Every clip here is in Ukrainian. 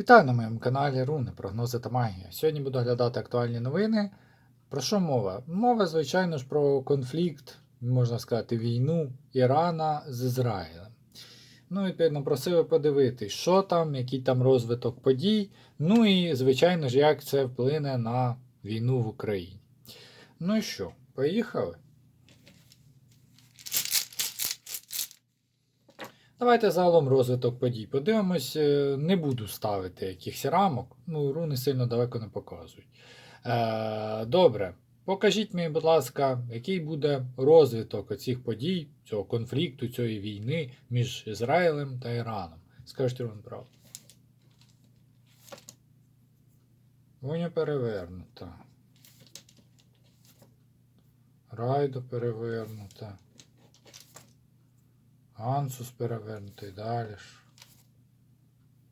Вітаю на моєму каналі Руни, прогнози та магія. Сьогодні буду оглядати актуальні новини. Про що мова? Мова, звичайно ж, про конфлікт, можна сказати, війну Ірана з Ізраїлем. Ну, відповідно, просили подивитись, що там, який там розвиток подій. Ну і, звичайно ж, як це вплине на війну в Україні. Ну і що, поїхали? Давайте загалом розвиток подій. Подивимось, е, не буду ставити якихось рамок, ну, руни сильно далеко не показують. Е, добре, покажіть мені, будь ласка, який буде розвиток цих подій, цього конфлікту, цієї війни між Ізраїлем та Іраном. Скажіть вам правду. Воня перевернута. Райдо перевернута. Ансус перевернутий далі. ж.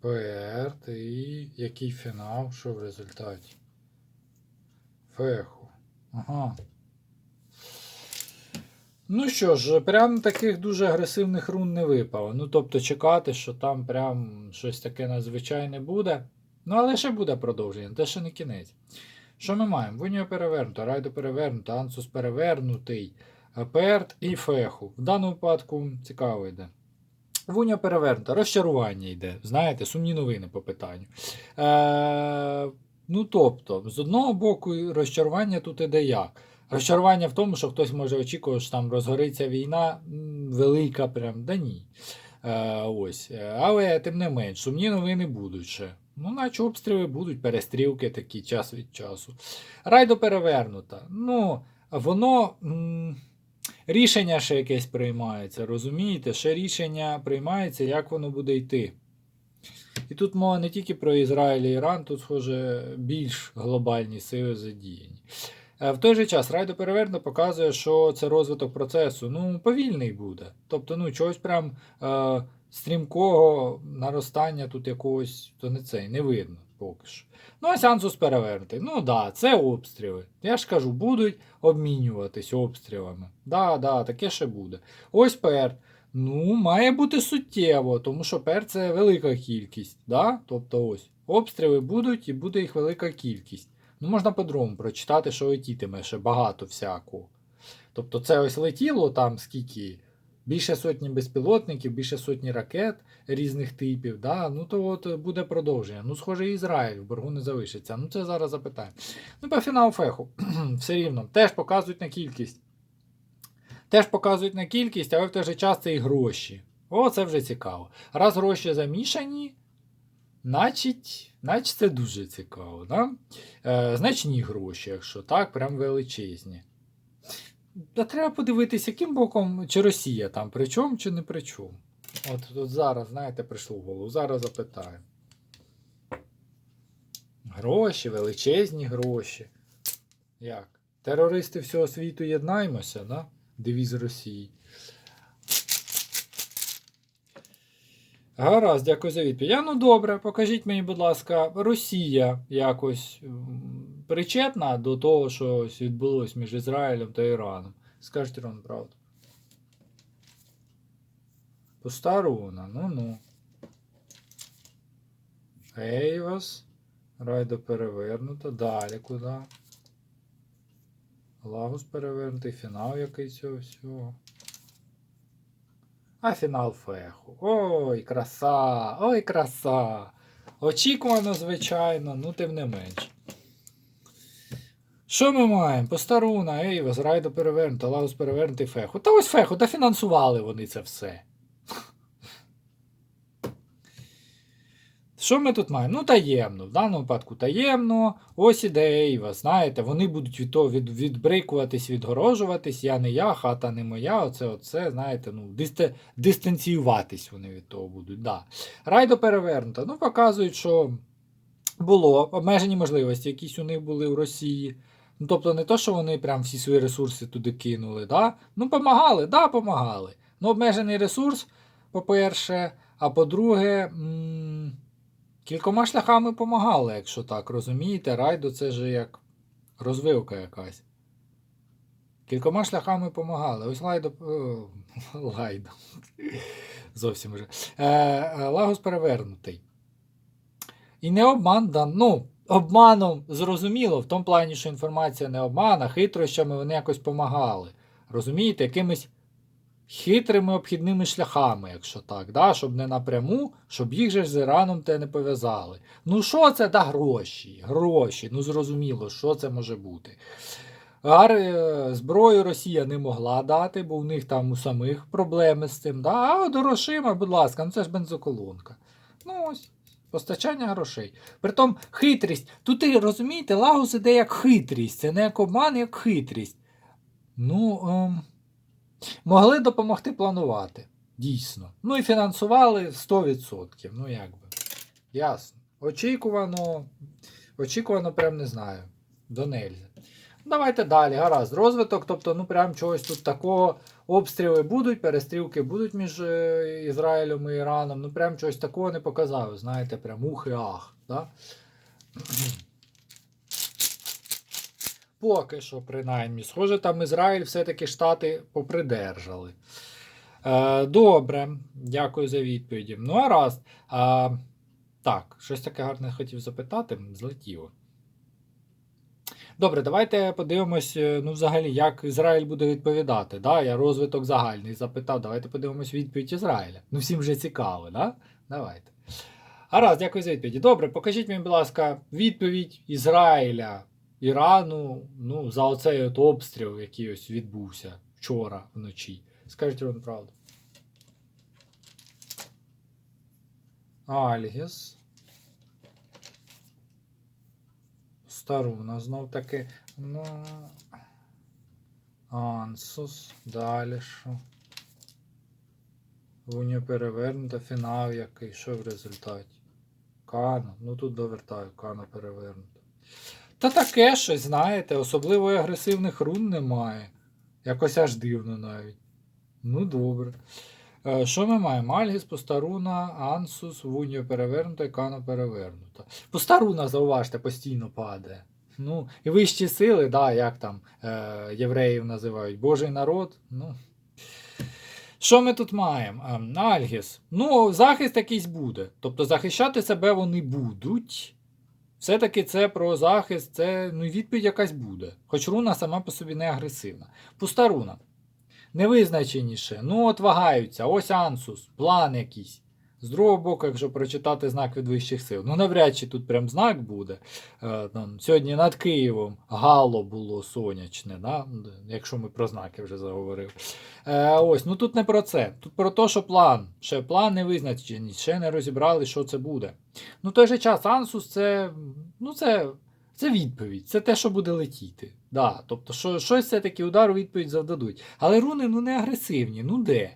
ПР і який фінал, що в результаті? Феху. Ага. Ну що ж, прям таких дуже агресивних рун не випало. Ну, тобто чекати, що там прям щось таке надзвичайне буде. Ну, але ще буде продовження, це ще не кінець. Що ми маємо? Вуньо перевернуто, райдо перевернуто, ансус перевернутий. Перт і феху. В даному випадку цікаво йде. Вуня перевернута, розчарування йде. Знаєте, сумні новини по питанню. Е, ну тобто, з одного боку, розчарування тут іде як? Розчарування в тому, що хтось може очікувати, що там розгориться війна велика, прям, да ні. Е, ось. Але тим не менш, сумні новини будуть ще. Ну, наче обстріли будуть, перестрілки такі час від часу. Райдо перевернута. Ну, воно. М, Рішення ще якесь приймається, розумієте? Ще рішення приймається, як воно буде йти. І тут мова не тільки про Ізраїль і Іран, тут, схоже, більш глобальні сили задіяні. Е, В той же час Райдо Переверно показує, що це розвиток процесу ну, повільний буде. Тобто, ну, чогось прям е, стрімкого наростання тут якогось, то не цей, не видно поки що. Ну, а сеансус перевернутий. Ну так, да, це обстріли. Я ж кажу, будуть обмінюватись обстрілами. Да, да, таке ще буде. Ось пер. Ну, має бути суттєво, тому що пер це велика кількість. Да? Тобто ось обстріли будуть і буде їх велика кількість. Ну, можна по-другому прочитати, що летітиме ще багато всякого. Тобто, це ось летіло там скільки. Більше сотні безпілотників, більше сотні ракет різних типів. Да? Ну то от буде продовження. Ну, схоже, Ізраїль в боргу не залишиться. Ну, це зараз запитаємо. Ну, по фіналу феху, все рівно, теж показують на кількість. Теж показують на кількість, але в той же час це і гроші. О, це вже цікаво. Раз гроші замішані, значить, значить це дуже цікаво. Да? Е, значні гроші, якщо так, прям величезні. Та треба подивитися, яким боком, чи Росія там при чому, чи не при чому. От, от зараз, знаєте, прийшло в голову. Зараз запитаю. Гроші, величезні гроші. Як? Терористи всього світу єднаймося, да? Девіз Росії. Гаразд, дякую за відповідь. А, ну добре, покажіть мені, будь ласка, Росія якось причетна до того, що ось відбулось між Ізраїлем та Іраном. Скажіть Рон, правду. Пуста руна, ну-ну. Ейвас. Райдо перевернуто. Далі куди? Лагус перевернутий, фінал який цього всього. А фінал феху. Ой, краса! Ой, краса! Очікувано, звичайно, ну тим не менш. Що ми маємо? Постаруна, Ейвас, Райдо перевернуто, Лагус перевернутий феху. Та ось феху, та фінансували вони це все. Що ми тут маємо? Ну, таємно. В даному випадку таємно. Ось іде Ейва. Знаєте, вони будуть від того від, відбрикуватись, відгорожуватись. Я не я, хата не моя. Оце, оце, знаєте, ну, дисте, дистанціюватись вони від того будуть. Да. Райдо перевернуто. Ну, показують, що було обмежені можливості, якісь у них були в Росії. Ну, тобто, не то, що вони прям всі свої ресурси туди кинули. Да? Ну, помагали, да, помагали. Ну, обмежений ресурс, по-перше, а по-друге. Кількома шляхами помагали, якщо так, розумієте, райдо це ж як розвивка якась. Кількома шляхами помагали. Ось лайдо. О, лайдо. Зовсім вже. Е, е, Лагус перевернутий. І не обман, да, ну, обманом зрозуміло, в тому плані, що інформація не обман, а хитрощами вони якось помагали. Розумієте, якимись хитрими обхідними шляхами, якщо так, да? щоб не напряму, щоб їх же з Іраном те не пов'язали. Ну, що це да гроші? Гроші. Ну, зрозуміло, що це може бути. Ар... е, Зброю Росія не могла дати, бо у них там у самих проблеми з цим. Да? А от грошима, будь ласка, ну це ж бензоколонка. Ну ось, постачання грошей. Притом хитрість. Тут і розумієте, Лагус іде як хитрість, це не як обман, як хитрість. Ну, ем, могли допомогти планувати. Дійсно. Ну і фінансували 100%. Ну як би. Ясно. Очікувано. Очікувано, прям не знаю. До нельзя. Давайте далі, гаразд. Розвиток, тобто, ну прям чогось тут такого. Обстріли будуть, перестрілки будуть між е, Ізраїлем і Іраном. Ну прям чогось такого не показав. Знаєте, прям ух і ах. Да? Поки що, принаймні. Схоже, там Ізраїль все-таки Штати попридержали. Е, добре, дякую за відповіді. Ну, гаразд. А, так, щось таке гарне хотів запитати, злетіло. Добре, давайте подивимось, е, ну, взагалі, як Ізраїль буде відповідати. Да? Я розвиток загальний запитав. Давайте подивимось відповідь Ізраїля. Ну, всім вже цікаво, да? Давайте. Гаразд, дякую за відповіді. Добре, покажіть мені, будь ласка, відповідь Ізраїля, Ірану, ну, за оцей от обстріл, який ось відбувся вчора вночі. Скажіть вам правду. Альгіс. Старуна знов таки. Ну. Ансус. Далі що? Вуня перевернута, фінал який. Що в результаті? Кана. Ну тут довертаю, кана перевернута. Та таке щось, знаєте, особливо агресивних рун немає. Якось аж дивно навіть. Ну, добре. Е, Що ми маємо? Альгіс, Постаруна, Ансус, Вуньо перевернута і Кана перевернута. Постаруна, зауважте, постійно падає. Ну, і вищі сили, да, як там е, євреїв називають, Божий народ. Ну. Що ми тут маємо? Ем, Альгіс. Ну, захист якийсь буде. Тобто захищати себе вони будуть. Все-таки це про захист, це ну, відповідь якась буде. Хоч руна сама по собі не агресивна. Пуста руна. Невизначеніше. Ну, от вагаються. Ось Ансус, план якийсь. З другого боку, якщо прочитати знак від вищих сил, ну навряд чи тут прям знак буде. Е, там, сьогодні над Києвом гало було сонячне, да? якщо ми про знаки вже заговорили. Е, ось, ну тут не про це. Тут про те, що план. Ще план не визначений, ще не розібрали, що це буде. Ну, в той же час Ансус це, ну, це, це відповідь, це те, що буде летіти. Да, тобто, що, щось все-таки удар у відповідь завдадуть. Але руни ну, не агресивні, ну де?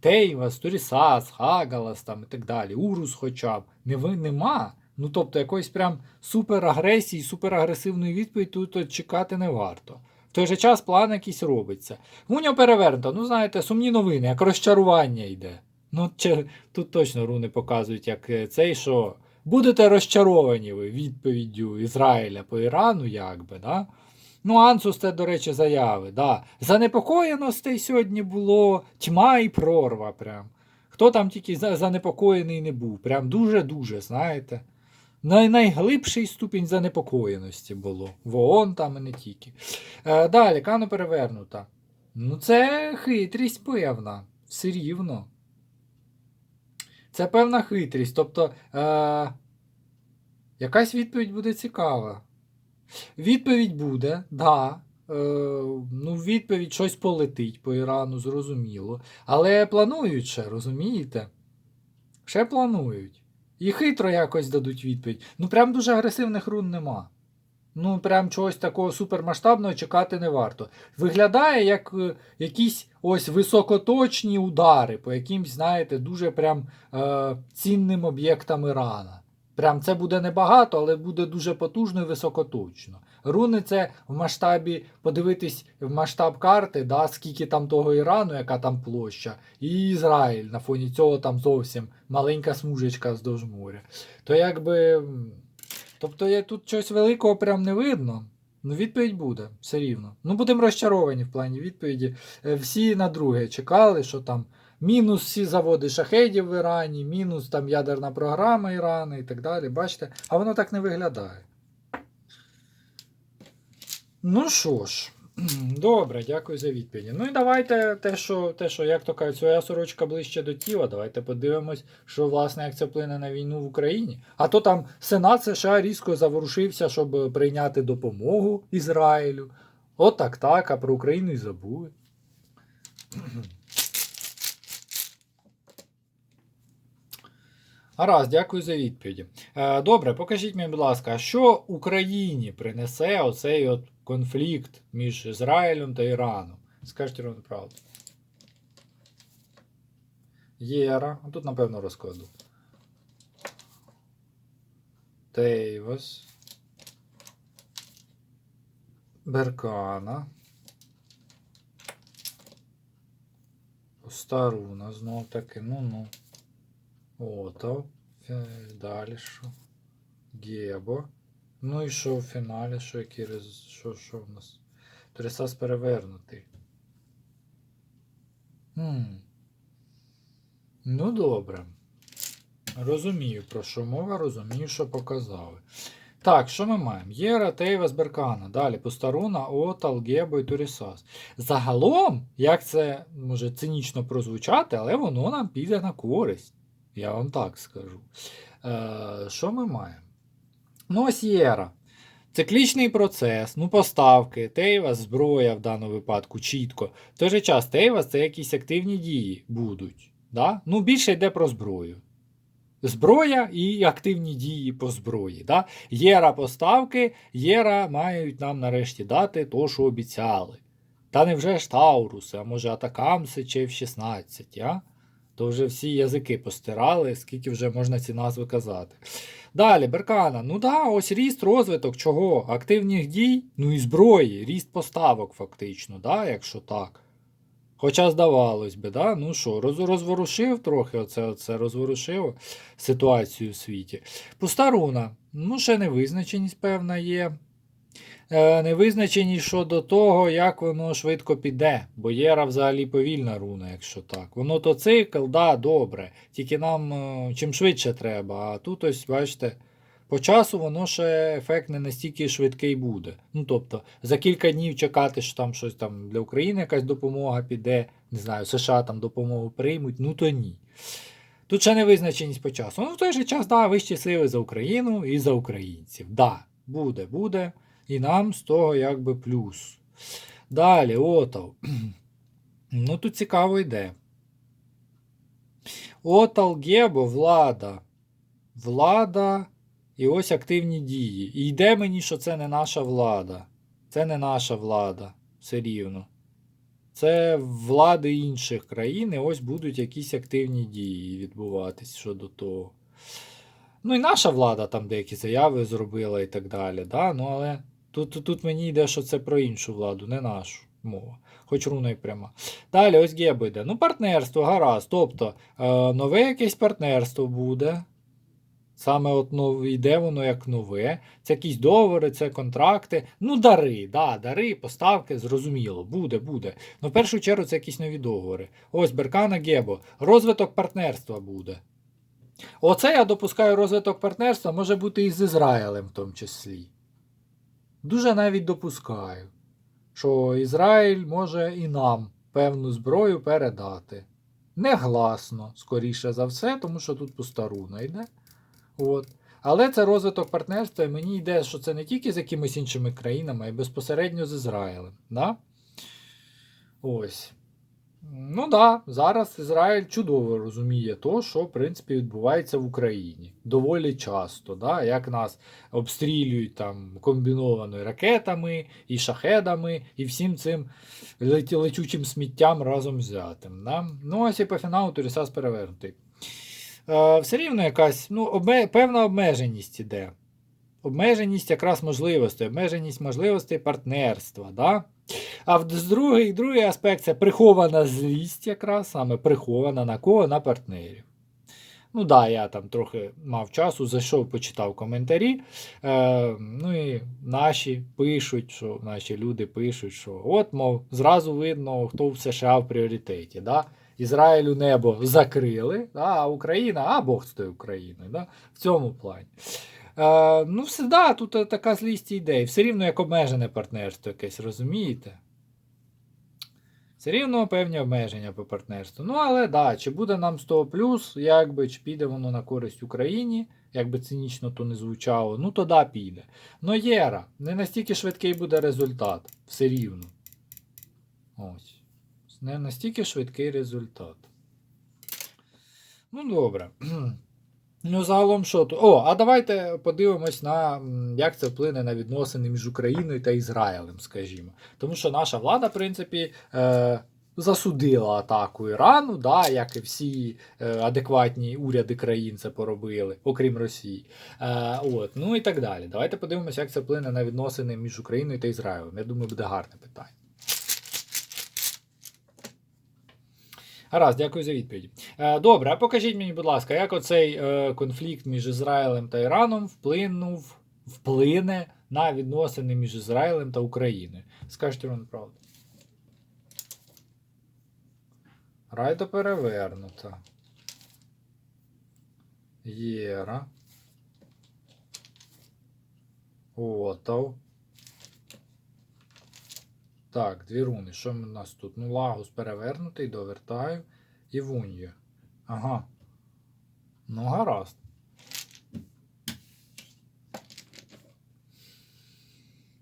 Тейвас, Торісас, Хагалас там і так далі, Урус хоча б. Не, нема. Ну тобто якоїсь прям суперагресії, суперагресивної відповіді тут чекати не варто. В той же час план якийсь робиться. Гуня перевернута, ну знаєте, сумні новини, як розчарування йде. Ну, тут точно руни показують, як е, цей, що будете розчаровані ви відповіддю Ізраїля по Ірану, якби, да? Ну, це, до речі, заяви. Да. Занепокоєностей сьогодні було тьма і прорва. Прям. Хто там тільки занепокоєний не був. Прям дуже-дуже, знаєте. Най- найглибший ступінь занепокоєності було. В ООН там і не тільки. Е, далі, Кано перевернута. Ну, це хитрість певна. Все рівно. Це певна хитрість. Тобто, е, якась відповідь буде цікава. Відповідь буде, да. Е, ну, відповідь щось полетить по Ірану, зрозуміло. Але планують ще, розумієте? Ще планують. І хитро якось дадуть відповідь. Ну, прям дуже агресивних рун нема. Ну, прям чогось такого супермасштабного чекати не варто. Виглядає як е, якісь ось високоточні удари по якимсь, знаєте, дуже прям е, цінним об'єктам Ірана. Прям це буде небагато, але буде дуже потужно і високоточно. Руни це в масштабі, подивитись в масштаб карти, да, скільки там того Ірану, яка там площа, і Ізраїль на фоні цього там зовсім маленька смужечка вздовж моря. То якби. Тобто я тут щось великого прям не видно. Ну, відповідь буде, все рівно. Ну, будемо розчаровані в плані відповіді. Е, Всі на друге чекали, що там Мінус всі заводи шахедів в Ірані, мінус там ядерна програма Ірану і так далі. Бачите? А воно так не виглядає. Ну що ж, добре, дякую за відповіді. Ну і давайте те, що, те, що як то кажуть, своя сорочка ближче до тіла. Давайте подивимось, що власне як це вплине на війну в Україні. А то там Сенат США різко заворушився, щоб прийняти допомогу Ізраїлю. От так так, а про Україну і забули. Гаразд, дякую за відповіді. Е, Добре, покажіть мені, будь ласка, що Україні принесе оцей от конфлікт між Ізраїлем та Іраном? Скажіть ровно правду. Єра. Тут, напевно, розкладу. Тейвос. Беркана. Старуна знов таки. Ну-ну. Ото. Е, Далі що? Гебо. Ну і що в фіналі? Що які що, що в нас? Трисас перевернутий. Хм. Ну добре. Розумію, про що мова, розумію, що показали. Так, що ми маємо? Єра, Тейвас, Беркана. Далі Постаруна, Отал, Гебо і Турісас. Загалом, як це може цинічно прозвучати, але воно нам піде на користь. Я вам так скажу. Е, Що ми маємо? Ну, ось. Циклічний процес, ну, поставки, Тейвас, зброя в даному випадку чітко. В той же час Тейвас це якісь активні дії будуть. Да? Ну, більше йде про зброю. Зброя і активні дії по зброї. Да? Єра поставки, Єра мають нам нарешті дати то, що обіцяли. Та не вже ж Тауруси, а може Атакамси чи F-16, а? То вже всі язики постирали, скільки вже можна ці назви казати. Далі, Беркана. Ну да, ось ріст, розвиток чого? Активних дій, ну і зброї, ріст поставок, фактично, да, якщо так. Хоча здавалось би, да? ну що, роз, розворушив трохи оце, оце розворушив ситуацію у світі. Пуста руна. Ну, ще невизначеність певна є. Е, невизначеність щодо того, як воно швидко піде. Бо Єра взагалі повільна руна, якщо так. Воно то цикл, да, добре. Тільки нам е, чим швидше треба. А тут ось, бачите, по часу воно ще ефект не настільки швидкий буде. Ну, тобто, за кілька днів чекати, що там щось там для України якась допомога піде, не знаю, США там допомогу приймуть, ну то ні. Тут ще невизначеність по часу. Ну, в той же час, да, вищі сили за Україну і за українців. Да, буде, буде. І нам з того якби плюс. Далі, Отал. Ну, тут цікаво йде. Отал Гебо, влада. Влада і ось активні дії. І йде мені, що це не наша влада. Це не наша влада. Все рівно. Це влади інших країн, і ось будуть якісь активні дії відбуватись щодо того. Ну і наша влада там деякі заяви зробила і так далі. Да? Ну, але тут, тут, мені йде, що це про іншу владу, не нашу мова. Хоч руна й пряма. Далі, ось Гебо йде. Ну, партнерство, гаразд. Тобто, е, нове якесь партнерство буде. Саме от нов... йде воно як нове. Це якісь договори, це контракти. Ну, дари, да, дари, поставки, зрозуміло, буде, буде. Ну, в першу чергу, це якісь нові договори. Ось Беркана Гебо. Розвиток партнерства буде. Оце я допускаю розвиток партнерства, може бути і з Ізраїлем в тому числі. Дуже навіть допускаю, що Ізраїль може і нам певну зброю передати. Негласно, скоріше за все, тому що тут постаруна йде. От. Але це розвиток партнерства, і мені йде, що це не тільки з якимись іншими країнами, а й безпосередньо з Ізраїлем. Да? Ось. Ну да, зараз Ізраїль чудово розуміє то, що в принципі відбувається в Україні. Доволі часто, да, як нас обстрілюють там комбінованою ракетами і шахедами, і всім цим летючим сміттям разом взятим. Да? Ну, ось і по фіналу Турісас перевернутий. Е, все рівно якась ну, обме... певна обмеженість іде. Обмеженість якраз можливостей, обмеженість можливостей партнерства. Да? А другий, другий аспект це прихована злість, якраз саме прихована на кого? На партнерів. Ну да, я там трохи мав часу, зайшов, почитав коментарі. Е, ну і наші пишуть, що наші люди пишуть, що от, мов, зразу видно, хто в США в пріоритеті. Да? Ізраїлю небо закрили, да, а Україна, а Бог з тою Україною. Да, в цьому плані. Е, ну, все, да, тут е, така злість ідей. Все рівно як обмежене партнерство якесь, розумієте? Все рівно певні обмеження по партнерству. Ну, але да, чи буде нам з того плюс, якби, чи піде воно на користь Україні, як би цинічно то не звучало, ну то да, піде. Но Єра, не настільки швидкий буде результат. Все рівно. Ось. Не настільки швидкий результат. Ну, добре. Ну, загалом, що тут? О, а давайте подивимось на як це вплине на відносини між Україною та Ізраїлем, скажімо. Тому що наша влада, в принципі, е, засудила атаку Ірану, да, як і всі е, адекватні уряди країн це поробили, окрім Росії. Е, от, ну і так далі. Давайте подивимося, як це вплине на відносини між Україною та Ізраїлем. Я думаю, буде гарне питання. Гаразд, дякую за відповіді. Е, Добре, а покажіть мені, будь ласка, як оцей е, конфлікт між Ізраїлем та Іраном вплинув, вплине на відносини між Ізраїлем та Україною? Скажіть вам правду. Райда перевернута. Єра. Отов. Так, дві руни. Що в нас тут? Ну, лагус перевернутий, довертаю. І вунью. Ага. Ну, гаразд.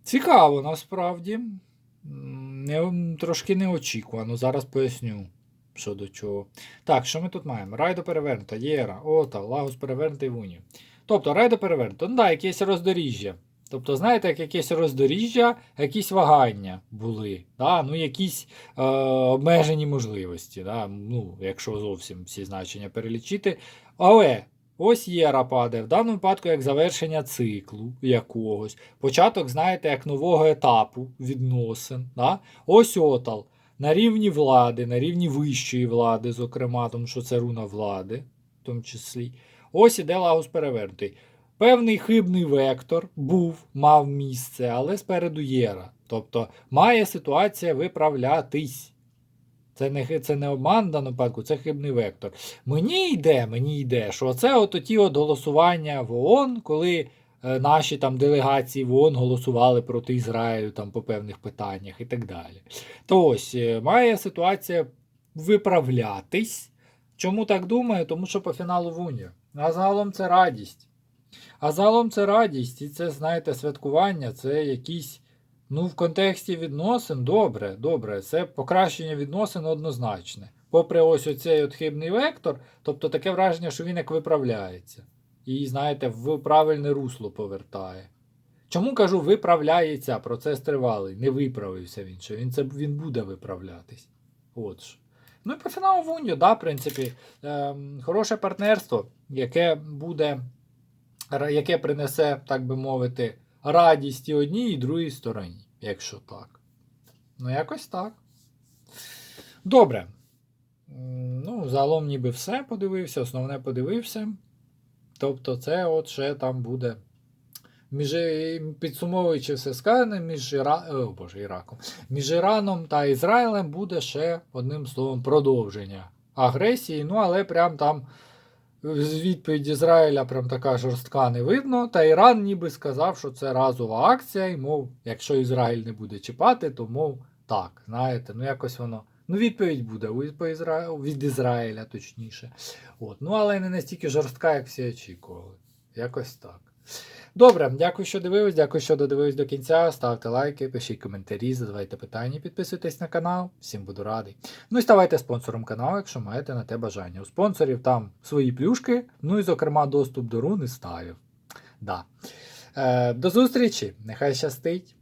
Цікаво, насправді. Не, трошки неочікувано. Зараз поясню, що до чого. Так, що ми тут маємо? Райдо перевернута, Єра, Ота, Лагус перевернутий Вунію. Тобто, райдо перевернуто. Ну да, якесь роздоріжжя. Тобто, знаєте, як якесь роздоріжжя, якісь вагання були, да? ну, якісь е, обмежені можливості, да? ну, якщо зовсім всі значення перелічити. Але ось Єра падає, в даному випадку як завершення циклу якогось. Початок, знаєте, як нового етапу відносин. Да? Ось Отал. На рівні влади, на рівні вищої влади, зокрема, тому що це руна влади, в тому числі. Ось іде Лагус перевернутий. Певний хибний вектор був, мав місце, але спереду Єра. Тобто має ситуація виправлятись. Це не, це не обман в даному випадку, це хибний вектор. Мені йде, мені йде, що це от ті от голосування в ООН, коли е, наші там делегації в ООН голосували проти Ізраїлю там по певних питаннях і так далі. То ось е, має ситуація виправлятись. Чому так думаю? Тому що по фіналу Вунія. А загалом це радість. А загалом це радість, і це, знаєте, святкування, це якісь. Ну, в контексті відносин, добре, добре, це покращення відносин однозначне. Попри ось оцей от хибний вектор, тобто таке враження, що він як виправляється. І, знаєте, в правильне русло повертає. Чому кажу, виправляється, процес тривалий, не виправився він, що він, це, він буде виправлятись. От що. Ну і по фіналу Вуньо, да, в принципі, ем, хороше партнерство, яке буде, яке принесе, так би мовити, радість і одній, і другій стороні, якщо так. Ну, якось так. Добре. Ну, загалом ніби все подивився, основне подивився. Тобто, це от ще там буде. Між, підсумовуючи все сказане, між, Іра... О, Боже, Іраком. між Іраном та Ізраїлем буде ще одним словом продовження агресії. Ну, але прям там відповідь Ізраїля прям така жорстка не видно. Та Іран ніби сказав, що це разова акція, і мов, якщо Ізраїль не буде чіпати, то мов так, знаєте, ну якось воно. Ну, відповідь буде від Ізраїля, точніше. От. Ну, але не настільки жорстка, як всі очікували. Якось так. Добре, дякую, що дивились, дякую, що додивились до кінця. Ставте лайки, пишіть коментарі, задавайте питання, підписуйтесь на канал. Всім буду радий. Ну і ставайте спонсором каналу, якщо маєте на те бажання. У спонсорів там свої плюшки, ну і, зокрема, доступ до руни стаю. Да. Е, до зустрічі! Нехай щастить!